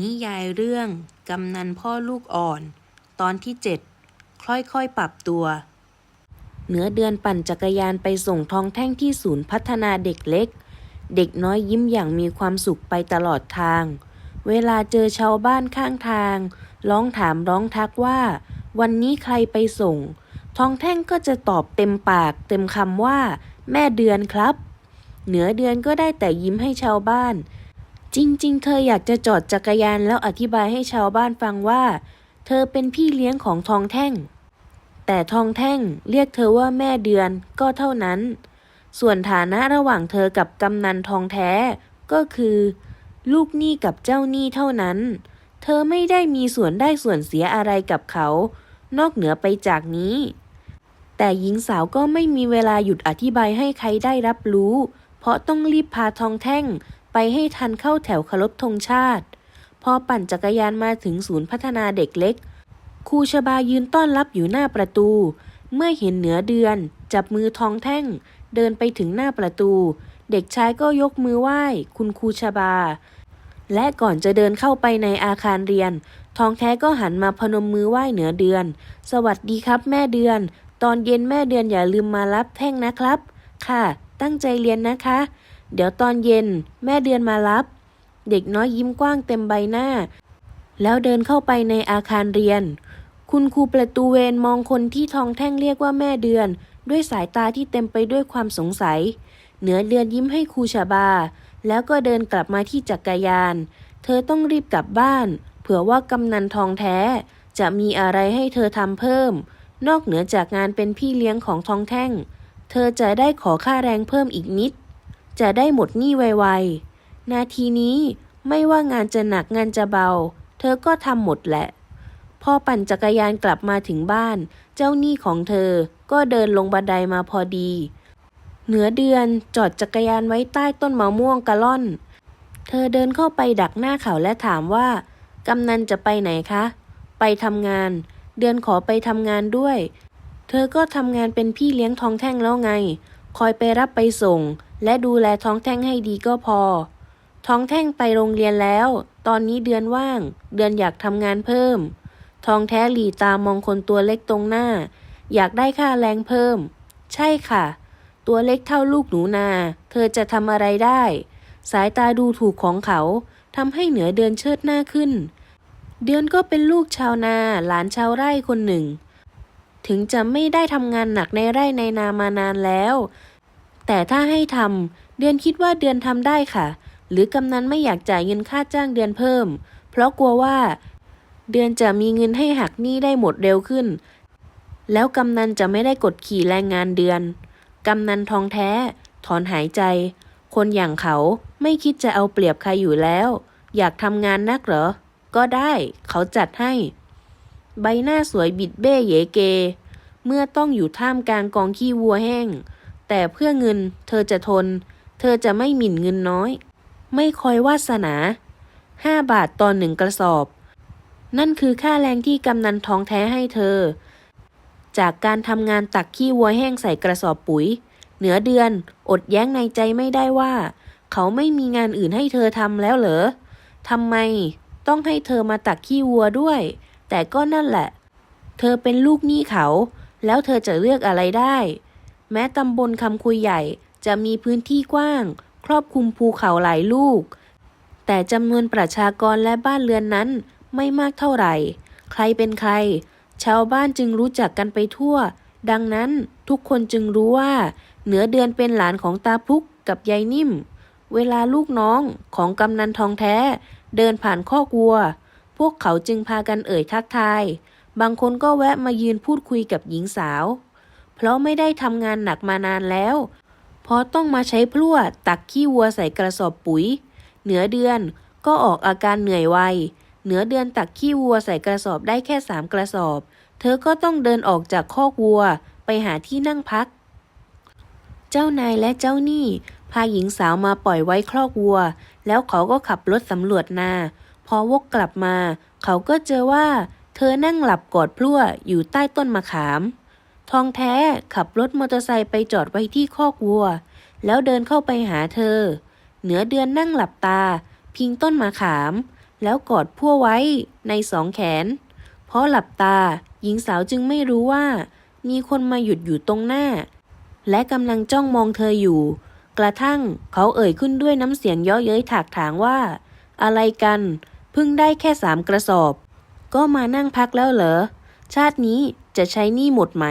นิยายเรื่อง กำนันพ่อลูกอ่อน ตอนที่เจ็ดค่อยๆ ปรับตัว เหนือเดือนปั่นจักรยานไปส่งทองแท่งที่ศูนย์พัฒนาเด็กเล็ก เด็กน้อยยิ้มอย่างมีความสุขไปตลอดทาง เวลาเจอชาวบ้านข้างทาง ร้องถามร้องทักว่า วันนี้ใครไปส่ง ทองแท่งก็จะตอบเต็มปาก เต็มคำว่า แม่เดือนครับ เหนือเดือนก็ได้แต่ยิ้มให้ชาวบ้าน จริงๆ เธออยากจะจอดจักรยานแล้วอธิบายให้ชาวบ้านฟังว่า เธอเป็นพี่เลี้ยงของทองแท่ง แต่ทองแท่งเรียกเธอว่าแม่เดือนก็เท่านั้น ส่วนฐานะระหว่างเธอกับกำนันทองแท้ก็คือ ลูกหนี้กับเจ้าหนี้เท่านั้น เธอไม่ได้มีส่วนได้ส่วนเสียอะไรกับเขา นอกเหนือไปจากนี้ แต่หญิงสาวก็ไม่มีเวลาหยุดอธิบายให้ใครได้รับรู้ เพราะต้องรีบพาทองแท่ง ไปให้ทันเข้าแถวเคารพธงชาติ พอปั่นจักรยานมาถึงศูนย์พัฒนาเด็กเล็กครูชบายืนต้อนรับอยู่หน้าประตู เมื่อเห็นเหนือเดือน จับมือทองแท่ง เดินไปถึงหน้าประตู เด็กชายก็ยกมือไหว้ คุณครูชบา และก่อนจะเดินเข้าไปในอาคารเรียน ทองแท้ก็หันมาพนมมือไหว้เหนือเดือน สวัสดีครับแม่เดือน ตอนเย็นแม่เดือนอย่าลืมมารับแท่งนะครับ ค่ะ ตั้งใจเรียนนะคะ เดี๋ยวตอนเย็น แม่เดือนมารับ เด็กน้อยยิ้มกว้างเต็มใบหน้า แล้วเดินเข้าไปในอาคารเรียน คุณครูประตูเวรมองคนที่ทองแท่งเรียกว่าแม่เดือน ด้วยสายตาที่เต็มไปด้วยความสงสัย เหนือเดือนยิ้มให้ครูชาบา แล้วก็เดินกลับมาที่จักรยาน เธอต้องรีบกลับบ้าน เผื่อว่ากำนันทองแท้ จะมีอะไรให้เธอทำเพิ่ม นอกเหนือจากงานเป็นพี่เลี้ยงของทองแท่ง เธอจะได้ขอค่าแรงเพิ่มอีกนิด จะได้หมดหนี้ไวๆ นาทีนี้ไม่ว่างานจะหนักงานจะเบา เธอก็ทำหมดแหละ พอปั่นจักรยานกลับมาถึงบ้าน เจ้าหนี้ของเธอก็เดินลงบันไดมาพอดี เหนือเดือนจอดจักรยานไว้ใต้ต้นมะม่วงกะล่อน เธอเดินเข้าไปดักหน้าเขาและถามว่ากำนันจะไปไหนคะ ไปทำงาน เดือนขอไปทำงานด้วย เธอก็ทำงานเป็นพี่เลี้ยงทองแท่งแล้วไง คอยไปรับไปส่ง และดูแลท้องแท่งให้ดีก็พอ ท้องแท่งไปโรงเรียนแล้ว ตอนนี้เดือนว่าง เดือนอยากทำงานเพิ่ม ท้องแท้หลีตามองคนตัวเล็กตรงหน้า อยากได้ค่าแรงเพิ่ม ใช่ค่ะ ตัวเล็กเท่าลูกหนูนา เธอจะทำอะไรได้ สายตาดูถูกของเขาทำให้เหนือเดือนเชิดหน้าขึ้น เดือนก็เป็นลูกชาวนาหลานชาวไร่คนหนึ่ง ถึงจะไม่ได้ทำงานหนักในไร่ในนามานานแล้ว แต่ถ้าให้ทำเดือนคิดว่าเดือนทำได้ค่ะ หรือกำนันไม่อยากจ่ายเงินค่าจ้างเดือนเพิ่ม เพราะกลัวว่า เดือนจะมีเงินให้หักหนี้ได้หมดเร็วขึ้น แล้วกำนันจะไม่ได้กดขี่แรงงานเดือน กำนันทองแท้ ถอนหายใจ คนอย่างเขาไม่คิดจะเอาเปรียบใครอยู่แล้ว อยากทำงานนักเหรอ ก็ได้เขาจัดให้ ใบหน้าสวยบิดเบ้เยเก เมื่อต้องอยู่ท่ามกลางกองขี้วัวแห้ง แต่เพื่อเงินเธอจะทน เธอจะไม่หมิ่นเงินน้อย ไม่คอยวาสนาห้าบาทต่อหนึ่งกระสอบ นั่นคือค่าแรงที่กำนันทองแท้ให้เธอ จากการทำงานตักขี้วัวแห้งใส่กระสอบปุ๋ย เหนือเดือนอดแย้งในใจไม่ได้ว่า เขาไม่มีงานอื่นให้เธอทำแล้วเหรอทำไมต้องให้เธอมาตักขี้วัวด้วย แต่ก็นั่นแหละ เธอเป็นลูกหนี้เขา แล้วเธอจะเลือกอะไรได้ แม้ตำบลคำคุยใหญ่จะมีพื้นที่กว้าง ครอบคลุมภูเขาหลายลูก แต่จำนวนประชากรและบ้านเรือนนั้นไม่มากเท่าไหร่ ใครเป็นใคร ชาวบ้านจึงรู้จักกันไปทั่ว ดังนั้นทุกคนจึงรู้ว่า เหนือเดือนเป็นหลานของตาพุกกับยายนิ่ม เวลาลูกน้องของกำนันทองแท้ เดินผ่านคอกวัว พวกเขาจึงพากันเอ่ยทักทาย บางคนก็แวะมายืนพูดคุยกับหญิงสาว เพราะไม่ได้ทำงานหนักมานานแล้วพราะต้องมาใช้พลั่วตักขี้วัวใส่กระสอบปุ๋ย เหนือเดือนก็ออกอาการเหนื่อยไวเหนือเดือนตักขี้วัวใส่กระสอบได้แค่สามกระสอบ เธอก็ต้องเดินออกจากคอกวัวไปหาที่นั่งพัก เจ้านายและเจ้าหนี้พาหญิงสาวมาปล่อยไว้ครอกวัว แล้วเขาก็ขับรถสำรวจนา พอวกกลับมา เขาก็เจอว่า เธอนั่งหลับกอดพลั่วอยู่ใต้ต้นมะขาม ทองแท้ขับรถมอเตอร์ไซค์ไปจอดไว้ที่คอกวัว แล้วเดินเข้าไปหาเธอ เหนือเดือนนั่งหลับตา พิงต้นมะขาม แล้วกอดพั่วไว้ในสองแขน เพราะหลับตาหญิงสาวจึงไม่รู้ว่า มีคนมาหยุดอยู่ตรงหน้า และกำลังจ้องมองเธออยู่ กระทั่งเขาเอ่ยขึ้นด้วยน้ำเสียงเย่อเย้ยถากถางว่า อะไรกันเพิ่งได้แค่สามกระสอบ ก็มานั่งพักแล้วเหรอชาตินี้ จะใช้หนี้หมดไหม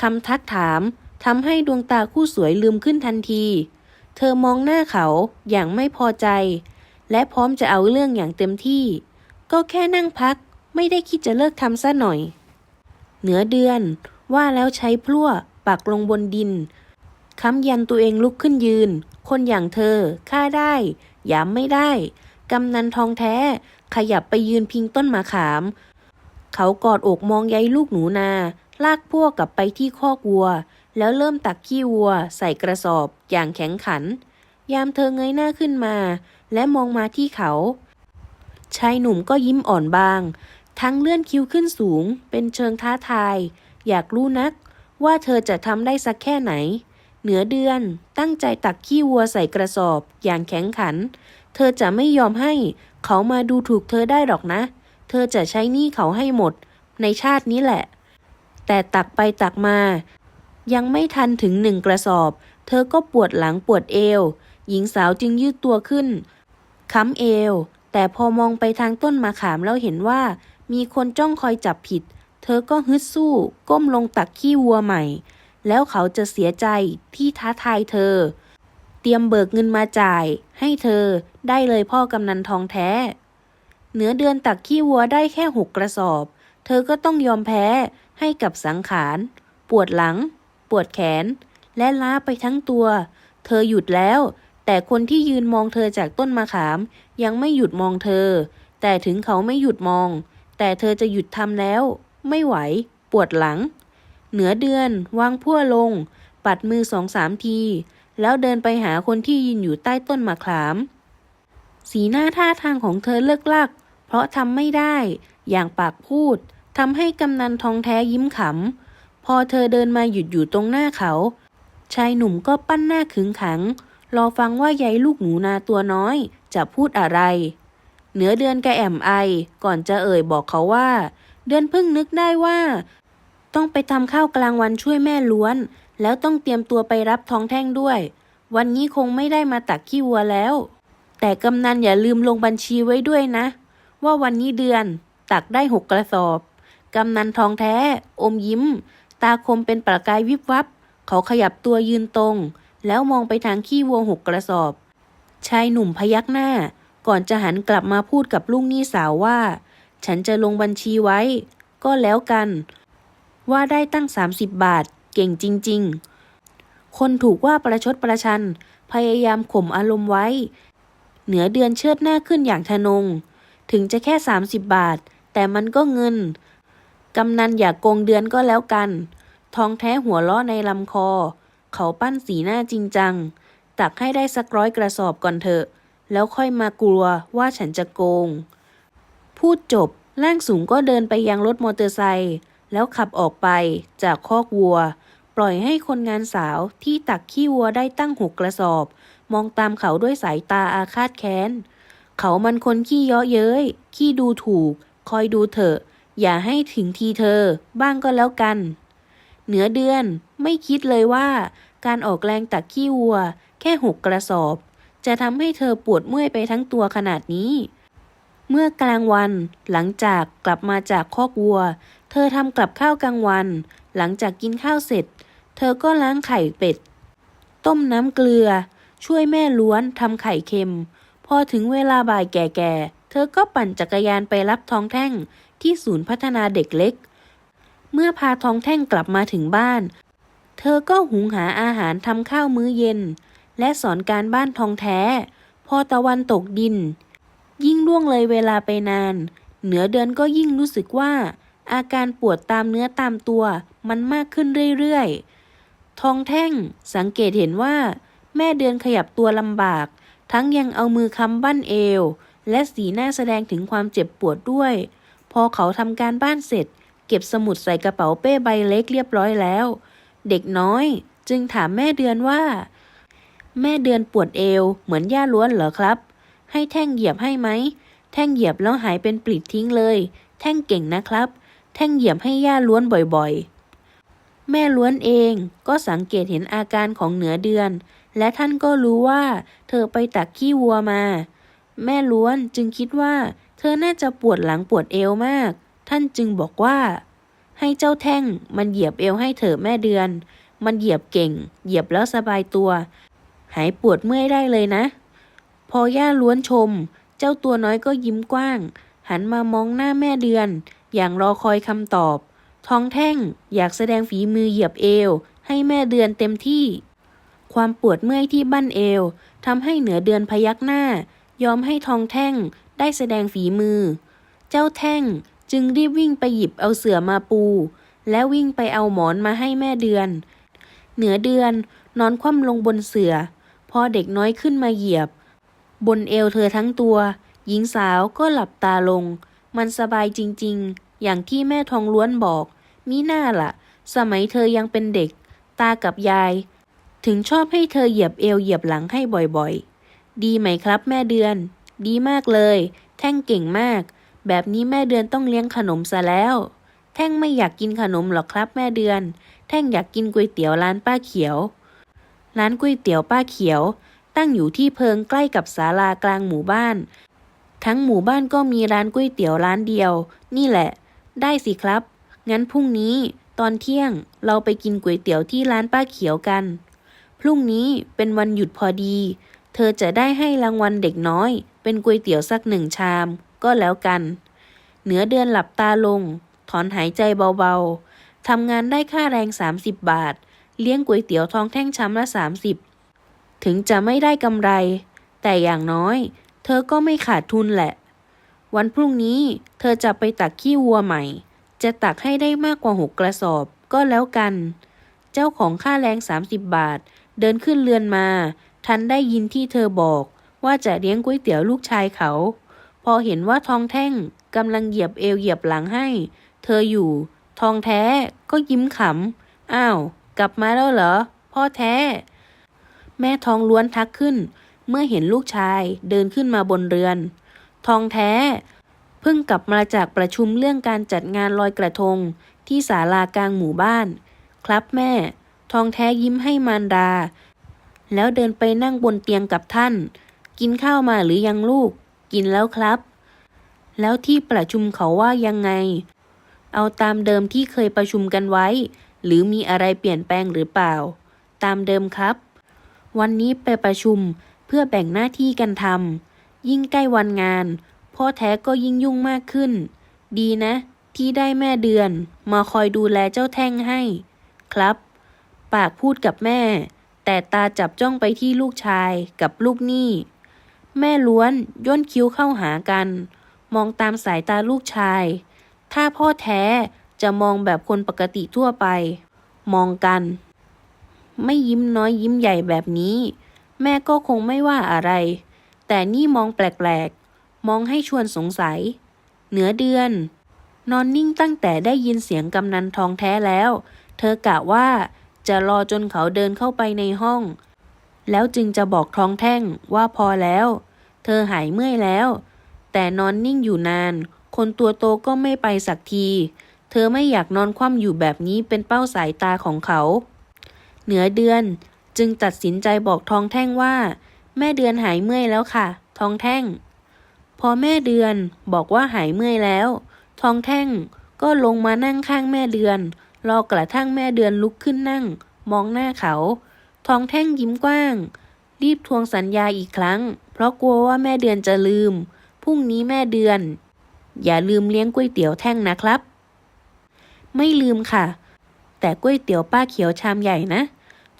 คำทักถามทำให้ดวงตาคู่สวยลืมขึ้นทันที เธอมองหน้าเขาอย่างไม่พอใจ และพร้อมจะเอาเรื่องอย่างเต็มที่ ก็แค่นั่งพักไม่ได้คิดจะเลิกทำซะหน่อย เหนือเดือนว่าแล้วใช้พลั่วปักลงบนดินค้ำยันตัวเองลุกขึ้นยืน คนอย่างเธอฆ่าได้ยามไม่ได้ กำนันทองแท้ ขยับไปยืนพิงต้นมะขาม เขากอดอกมองใยลูกหนูนา ลากพวกกลับไปที่คอกวัว แล้วเริ่มตักขี้วัว ใส่กระสอบ อย่างแข็งขัน ยามเธอเงยหน้าขึ้นมา และมองมาที่เขา ชายหนุ่มก็ยิ้มอ่อนบาง ทั้งเลื่อนคิ้วขึ้นสูง เป็นเชิงท้าทาย อยากรู้นัก ว่าเธอจะทำได้สักแค่ไหน เหนือเดือน ตั้งใจตักขี้วัวใส่กระสอบ อย่างแข็งขัน เธอจะไม่ยอมให้ เขามาดูถูกเธอได้หรอกนะ เธอจะใช้หนี้เขาให้หมด ในชาตินี้แหละ แต่ตักไปตักมา ยังไม่ทันถึงหนึ่งกระสอบ เธอก็ปวดหลังปวดเอว หญิงสาวจึงยืดตัวขึ้น ค้ำเอว แต่พอมองไปทางต้นมะขามแล้วเห็นว่า มีคนจ้องคอยจับผิด เธอก็ฮึดสู้ ก้มลงตักขี้วัวใหม่ แล้วเขาจะเสียใจที่ท้าทายเธอ เตรียมเบิกเงินมาจ่าย ให้เธอได้เลยพ่อกำนันทองแท้ เหนือเดือนตักขี้วัวได้แค่หกกระสอบ เธอก็ต้องยอมแพ้ให้กับสังขาร ปวดหลัง ปวดแขน และล้าไปทั้งตัว เธอหยุดแล้ว แต่คนที่ยืนมองเธอจากต้นมะขาม ยังไม่หยุดมองเธอ แต่ถึงเขาไม่หยุดมอง แต่เธอจะหยุดทำแล้ว ไม่ไหว ปวดหลัง เหนือเดือน วางพั่วลง ปัดมือสองสามที แล้วเดินไปหาคนที่ยืนอยู่ใต้ต้นมะขาม สีหน้าท่าทางของเธอเลิกลัก เพราะทำไม่ได้ อย่างปากพูดทำให้กำนันทองแท้ยิ้มขำ พอเธอเดินมาหยุดอยู่ตรงหน้าเขา ชายหนุ่มก็ปั้นหน้าขึงขัง รอฟังว่ายายลูกหนูนาตัวน้อย จะพูดอะไร เหนือเดือนกระแอมไอ ก่อนจะเอ่ยบอกเขาว่า เดือนเพิ่งนึกได้ว่า ต้องไปทำข้าวกลางวันช่วยแม่ล้วน แล้วต้องเตรียมตัวไปรับทองแท่งด้วย วันนี้คงไม่ได้มาตักขี้วัวแล้ว แต่กำนันอย่าลืมลงบัญชีไว้ด้วยนะ ว่าวันนี้เดือนตักได้หกกระสอบ กำนันทองแท้ อมยิ้ม ตาคมเป็นประกายวิบวับ เขาขยับตัวยืนตรง แล้วมองไปทางขี้วัวหกกระสอบ ชายหนุ่มพยักหน้า ก่อนจะหันกลับมาพูดกับลุงนี้สาวว่า ฉันจะลงบัญชีไว้ ก็แล้วกัน ว่าได้ตั้ง 30 บาท เก่งจริง ๆ คนถูกว่าประชดประชัน พยายามข่มอารมณ์ไว้ เหนือเดือนเชิดหน้าขึ้นอย่างทะนง ถึงจะแค่ 30 บาท แต่มันก็เงิน กำนันอย่ากโกงเดือนก็แล้วกัน ทองแท้หัวล้อในลำคอ เขาปั้นสีหน้าจริงจัง ตักให้ได้สักร้อยกระสอบก่อนเถอะ แล้วค่อยมากลัวว่าฉันจะโกง พูดจบร่างสูงก็เดินไปยังรถมอเตอร์ไซค์แล้วขับออกไปจากคอกวัว ปล่อยให้คนงานสาวที่ตักขี้วัวได้ตั้งหกกระสอบ มองตามเขาด้วยสายตาอาฆาตแค้น เขามันคนขี้เยาะเย้ย ขี้ดูถูก คอยดูเถอะ อย่าให้ถึงทีเธอ บ้างก็แล้วกัน เหนือเดือนไม่คิดเลยว่า การออกแรงตักขี้วัว แค่หกกระสอบ จะทำให้เธอปวดเมื่อยไปทั้งตัวขนาดนี้ เมื่อกลางวันหลังจากกลับมาจากคอกวัว เธอทำกับข้าวกลางวัน หลังจากกินข้าวเสร็จ เธอก็ล้างไข่เป็ด ต้มน้ำเกลือ ช่วยแม่ล้วนทำไข่เค็ม พอถึงเวลาบ่ายแก่ๆ เธอก็ปั่นจักรยานไปรับทองแท่งที่ศูนย์พัฒนาเด็กเล็ก เมื่อพาทองแท่งกลับมาถึงบ้าน เธอก็หุงหาอาหารทำข้าวมื้อเย็น และสอนการบ้านทองแท้ พอตะวันตกดิน ยิ่งล่วงเลยเวลาไปนาน เหนือเดือนก็ยิ่งรู้สึกว่า อาการปวดตามเนื้อตามตัวมันมากขึ้นเรื่อยๆ ทองแท่งสังเกตเห็นว่า แม่เดือนขยับตัวลำบาก ทั้งยังเอามือค้ำบั้นเอว และสีหน้าแสดงถึงความเจ็บปวดด้วย พอเขาทำการบ้านเสร็จ เก็บสมุดใส่กระเป๋าเป้ใบเล็กเรียบร้อยแล้ว เด็กน้อยจึงถามแม่เดือนว่า แม่เดือนปวดเอวเหมือนย่าล้วนเหรอครับ ให้แท่งเหยียบให้ไหม แท่งเหยียบแล้วหายเป็นปลิดทิ้งเลย แท่งเก่งนะครับ แท่งเหยียบให้ย่าล้วนบ่อยๆ แม่ล้วนเองก็สังเกตเห็นอาการของเหนือเดือน และท่านก็รู้ว่า เธอไปตักขี้วัวมา แม่ล้วนจึงคิดว่า เธอน่าจะปวดหลังปวดเอวมาก ท่านจึงบอกว่า ให้เจ้าแท่งมันเหยียบเอวให้เถอะแม่เดือน มันเหยียบเก่ง เหยียบแล้วสบายตัว หายปวดเมื่อยได้เลยนะ พอย่าล้วนชม เจ้าตัวน้อยก็ยิ้มกว้าง หันมามองหน้าแม่เดือน อย่างรอคอยคำตอบ ท้องแท่งอยากแสดงฝีมือเหยียบเอว ให้แม่เดือนเต็มที่ ความปวดเมื่อยที่บั้นเอวทำให้เหนือเดือนพยักหน้า ยอมให้ทองแท่งได้แสดงฝีมือ เจ้าแท่งจึงรีบวิ่งไปหยิบเอาเสื่อมาปู และวิ่งไปเอาหมอนมาให้แม่เดือน เหนือเดือนนอนคว่ำลงบนเสือ พอเด็กน้อยขึ้นมาเหยียบ บนเอวเธอทั้งตัว หญิงสาวก็หลับตาลง มันสบายจริงๆ อย่างที่แม่ทองล้วนบอก มิน่าล่ะ สมัยเธอยังเป็นเด็ก ตากับยาย ถึงชอบให้เธอเหยียบเอวเหยียบหลังให้บ่อยๆ ดีไหมครับแม่เดือน ดีมากเลย แท่งเก่งมาก แบบนี้แม่เดือนต้องเลี้ยงขนมซะแล้ว แท่งไม่อยากกินขนมหรอกครับแม่เดือน แท่งอยากกินก๋วยเตี๋ยวร้านป้าเขียว ร้านก๋วยเตี๋ยวป้าเขียว ตั้งอยู่ที่เพิงใกล้กับศาลากลางหมู่บ้าน ทั้งหมู่บ้านก็มีร้านก๋วยเตี๋ยวร้านเดียว นี่แหละ ได้สิครับ งั้นพรุ่งนี้ตอนเที่ยงเราไปกินก๋วยเตี๋ยวที่ร้านป้าเขียวกัน พรุ่งนี้เป็นวันหยุดพอดี เธอจะได้ให้รางวัลเด็กน้อย เป็นก๋วยเตี๋ยวสักหนึ่งชาม ก็แล้วกัน เหนือเดือนหลับตาลง ถอนหายใจเบาๆ ทำงานได้ค่าแรง 30 บาท เลี้ยงก๋วยเตี๋ยวทองแท่งชามละ 30 ถึงจะไม่ได้กำไร แต่อย่างน้อย เธอก็ไม่ขาดทุนแหละ วันพรุ่งนี้เธอจะไปตักขี้วัวใหม่ จะตักให้ได้มากกว่าหกกระสอบก็แล้วกัน เจ้าของค่าแรง 30 บาท เดินขึ้นเรือนมา ทันได้ยินที่เธอบอกว่าจะเลี้ยงก๋วยเตี๋ยวลูกชายเขา พอเห็นว่าทองแท่งกำลังเหยียบเอวเหยียบหลังให้ เธออยู่ ทองแท้ก็ยิ้มขำ อ้าว กลับมาแล้วเหรอ พ่อแท้ แม่ทองล้วนทักขึ้น เมื่อเห็นลูกชายเดินขึ้นมาบนเรือน ทองแท้ เพิ่งกลับมาจากประชุมเรื่องการจัดงานลอยกระทงที่ศาลากลางหมู่บ้าน ครับแม่ ทองแท้ยิ้มให้มารดา แล้วเดินไปนั่งบนเตียงกับท่าน กินข้าวมาหรือยังลูก กินแล้วครับ แล้วที่ประชุมเขาว่ายังไง เอาตามเดิมที่เคยประชุมกันไว้ หรือมีอะไรเปลี่ยนแปลงหรือเปล่า ตามเดิมครับ วันนี้ไปประชุมเพื่อแบ่งหน้าที่กันทำยิ่งใกล้วันงาน พ่อแท้ก็ยิ่งยุ่งมากขึ้น ดีนะ ที่ได้แม่เดือน มาคอยดูแลเจ้าแท่งให้ ครับ ปากพูดกับแม่ แต่ตาจับจ้องไปที่ลูกชายกับลูกหนี้ แม่ล้วนย่นคิ้วเข้าหากัน มองตามสายตาลูกชาย ถ้าพ่อแท้จะมองแบบคนปกติทั่วไป มองกัน ไม่ยิ้มน้อยยิ้มใหญ่แบบนี้ แม่ก็คงไม่ว่าอะไร แต่นี่มองแปลกๆ มองให้ชวนสงสัย เหนือเดือน นอนนิ่งตั้งแต่ได้ยินเสียงกำนันทองแท้แล้ว เธอกะว่า จะรอจนเขาเดินเข้าไปในห้อง แล้วจึงจะบอกท้องแท่งว่าพอแล้ว เธอหายเมื่อยแล้ว แต่นอนนิ่งอยู่นาน คนตัวโตก็ไม่ไปสักที เธอไม่อยากนอนคว่ำอยู่แบบนี้เป็นเป้าสายตาของเขา เหนือเดือนจึงตัดสินใจบอกท้องแท่งว่า แม่เดือนหายเมื่อยแล้วค่ะ ท้องแท่ง พอแม่เดือนบอกว่าหายเมื่อยแล้ว ท้องแท่งก็ลงมานั่งข้างแม่เดือน รอกระทั่งแม่เดือนลุกขึ้นนั่ง มองหน้าเขา ทองแท่งยิ้มกว้าง รีบทวงสัญญาอีกครั้ง เพราะกลัวว่าแม่เดือนจะลืม พรุ่งนี้แม่เดือน อย่าลืมเลี้ยงก๋วยเตี๋ยวแท่งนะครับ ไม่ลืมค่ะ แต่ก๋วยเตี๋ยวป้าเขียวชามใหญ่นะ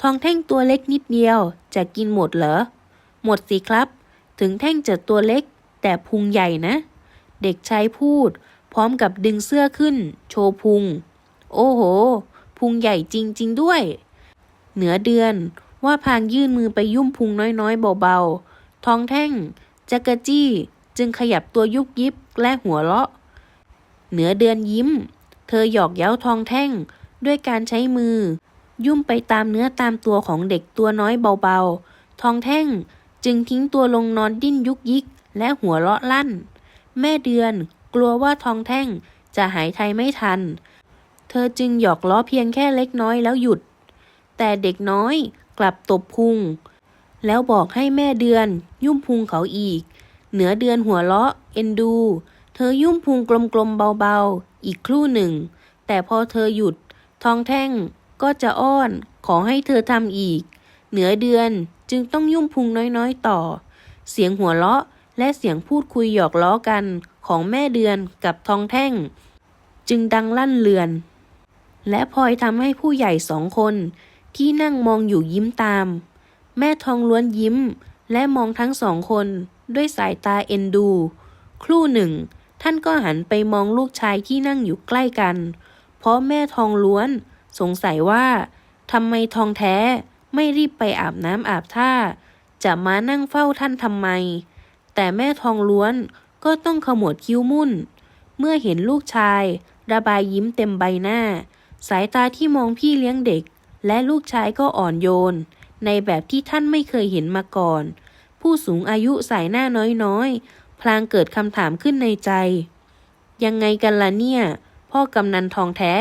ทองแท่งตัวเล็กนิดเดียว จะกินหมดเหรอ หมดสิครับ ถึงแท่งจะตัวเล็ก แต่พุงใหญ่นะ เด็กชายพูด พร้อมกับดึงเสื้อขึ้น โชว์พุง โอ้โห พุงใหญ่จริง ๆ ด้วย เหนือเดือนว่าพางยื่นมือไปยุ่มพุงน้อย ๆ เบา ๆ ท้องแท่ง จักรจี้ จึงขยับตัวยุบยิบและหัวเราะ เหนือเดือนยิ้ม เธอหยอกเย้าทองแท่งด้วยการใช้มือ ยุ่มไปตามเนื้อตามตัวของเด็กตัวน้อยเบา ๆ ทองแท่งจึงทิ้งตัวลงนอนดิ้นยุกยิกและหัวเราะลั่น แม่เดือนกลัวว่าทองแท่งจะหายไทยไม่ทัน เธอจึงหยอกล้อเพียงแค่เล็กน้อยแล้วหยุด แต่เด็กน้อยกลับตบพุง แล้วบอกให้แม่เดือน ยุ่มพุงเขาอีก เหนือเดือนหัวเราะเอ็นดู เธอยุ่มพุงกลมๆเบาๆ อีกครู่หนึ่ง แต่พอเธอหยุด ทองแท่งก็จะอ้อนขอให้เธอทำอีก เหนือเดือนจึงต้องยุ่มพุงน้อยๆต่อ เสียงหัวเราะและเสียงพูดคุยหยอกล้อกันของแม่เดือนกับทองแท่ง จึงดังลั่นเลือน และพลอยทำให้ผู้ใหญ่สองคน ที่นั่งมองอยู่ยิ้มตาม แม่ทองล้วนยิ้ม และมองทั้งสองคน ด้วยสายตาเอ็นดู ครู่หนึ่ง ท่านก็หันไปมองลูกชายที่นั่งอยู่ใกล้กัน เพราะแม่ทองล้วน สงสัยว่าทำไมทองแท้ไม่รีบไปอาบน้ำอาบท่า จะมานั่งเฝ้าท่านทำไม แต่แม่ทองล้วนก็ต้องขมวดคิ้วมุ่น เมื่อเห็นลูกชาย ระบายยิ้มเต็มใบหน้า สายตาที่มองพี่เลี้ยงเด็ก และลูกชายก็อ่อนโยน ในแบบที่ท่านไม่เคยเห็นมาก่อน ผู้สูงอายุสายหน้าน้อยๆ พลางเกิดคำถามขึ้นในใจ ยังไงกันล่ะเนี่ย พ่อกำนันทองแท้